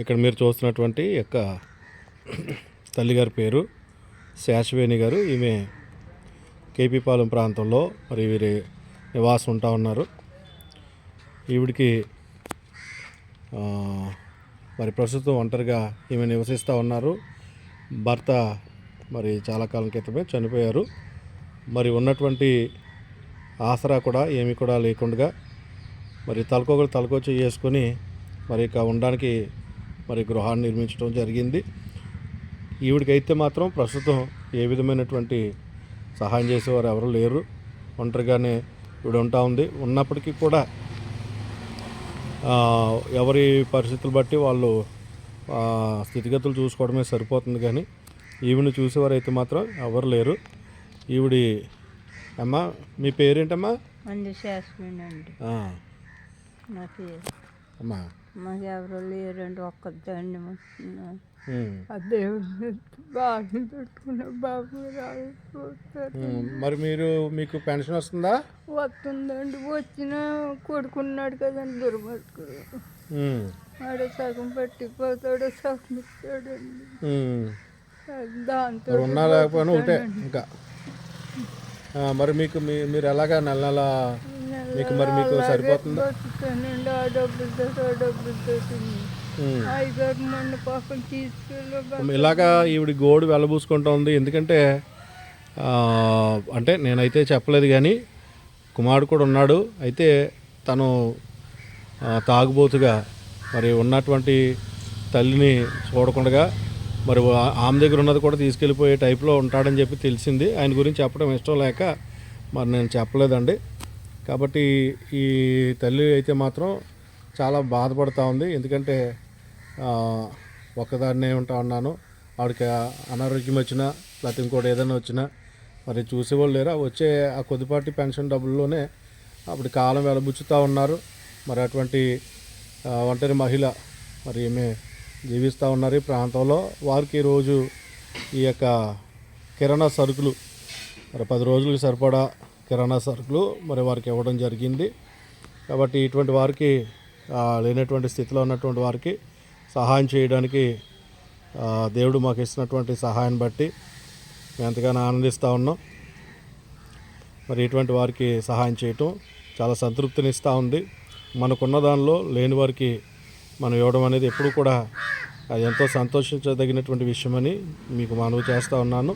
ఇక్కడ మీరు చూస్తున్నటువంటి యొక్క తల్లిగారి పేరు శాశ్వేణి గారు. ఈమె కేపీపాలెం ప్రాంతంలో మరి వీరి నివాసం ఉంటా ఉన్నారు. ఈవిడికి మరి ప్రస్తుతం ఒంటరిగా ఈమె నివసిస్తూ ఉన్నారు. భర్త మరి చాలా కాలం క్రితమే చనిపోయారు. మరి ఉన్నటువంటి ఆసరా కూడా ఏమీ కూడా లేకుండా మరి తలకొకరు తలకొచ్చి చేసుకొని మరి ఇక ఉండడానికి మరి గృహాన్ని నిర్మించడం జరిగింది. ఈవిడికైతే మాత్రం ప్రస్తుతం ఏ విధమైనటువంటి సహాయం చేసేవారు ఎవరు లేరు. ఒంటరిగానే ఈవిడ ఉంటా ఉంది. ఉన్నప్పటికీ కూడా ఎవరి పరిస్థితులు బట్టి వాళ్ళు స్థితిగతులు చూసుకోవడమే సరిపోతుంది కానీ ఈవిని చూసేవారైతే మాత్రం ఎవరు లేరు. ఈవిడి అమ్మ మీ పేరేంటమ్మా? అమ్మా. మాకు ఎవరు లేరండి ఒక్కదాన్ని ఉమ్. ఆ దేవుడిని బాగా పెట్టుకున్న బాబు మరి మీరు మీకు పెన్షన్ వస్తుందా? వస్తుందండి వచ్చిన కొడుకున్నాడు కదండి దుర్మార్గుడు. ఆడ సగం పట్టిపోతాడు సగం ఇస్తాడండి. దాంతో మరి ఉన్నా లేకపోయినా ఒకటే ఇంకా. మరి మీకు మీరు ఎలాగా నెల నెల మీకు మరి మీకు సరిపోతుందా? బతుకుతానండి ఆ డబ్బులతో ఆ డబ్బులతో ఉమ్. ఐదారు మొన్న పాపం తీసుకెళ్ళి ఇలాగా ఈవిడ గోడు వెళ్ళబూసుకుంటా ఉంది. ఎందుకంటే అంటే నేనైతే చెప్పలేదు కానీ కుమారుడు కూడా ఉన్నాడు. అయితే తను తాగుబోతుగా మరి ఉన్నటువంటి తల్లిని చూడకుండా మరి ఆమె దగ్గర ఉన్నది కూడా తీసుకెళ్ళిపోయే టైప్లో ఉంటాడని చెప్పి తెలిసింది. ఆయన గురించి చెప్పడం ఇష్టం లేక మరి నేను చెప్పలేదండి. కాబట్టి ఈ తల్లి అయితే మాత్రం చాలా బాధపడుతూ ఉంది. ఎందుకంటే ఒక్కదాన్నే ఉంటా ఉన్నాను ఆవిడకి అనారోగ్యం వచ్చినా లేకపోతే ఇంకోటి ఏదైనా వచ్చినా మరి చూసేవాళ్ళు లేరా? వచ్చే ఆ కొద్దిపాటి పెన్షన్ డబ్బుల్లోనే అప్పుడు కాలం వెలబుచ్చుతూ ఉన్నారు. మరి అటువంటి ఒంటరి మహిళ మరి ఈమె జీవిస్తూ ఉన్నారు. ఈ ప్రాంతంలో వారికి రోజు ఈ యొక్క కిరాణా సరుకులు మరి పది రోజులకు సరిపడా కిరాణా సరుకులు మరి వారికి ఇవ్వడం జరిగింది. కాబట్టి ఇటువంటి వారికి లేనటువంటి స్థితిలో ఉన్నటువంటి వారికి సహాయం చేయడానికి దేవుడు మాకు ఇస్తున్నటువంటి సహాయం బట్టి మేము ఎంతగానో ఆనందిస్తూ ఉన్నాం. మరి ఇటువంటి వారికి సహాయం చేయటం చాలా సంతృప్తినిస్తూ ఉంది. మనకున్న దానిలో లేని వారికి మనం ఇవ్వడం అనేది ఎప్పుడు కూడా అది ఎంతో సంతోషించదగినటువంటి విషయమని మీకు మనవి చేస్తూ ఉన్నాను.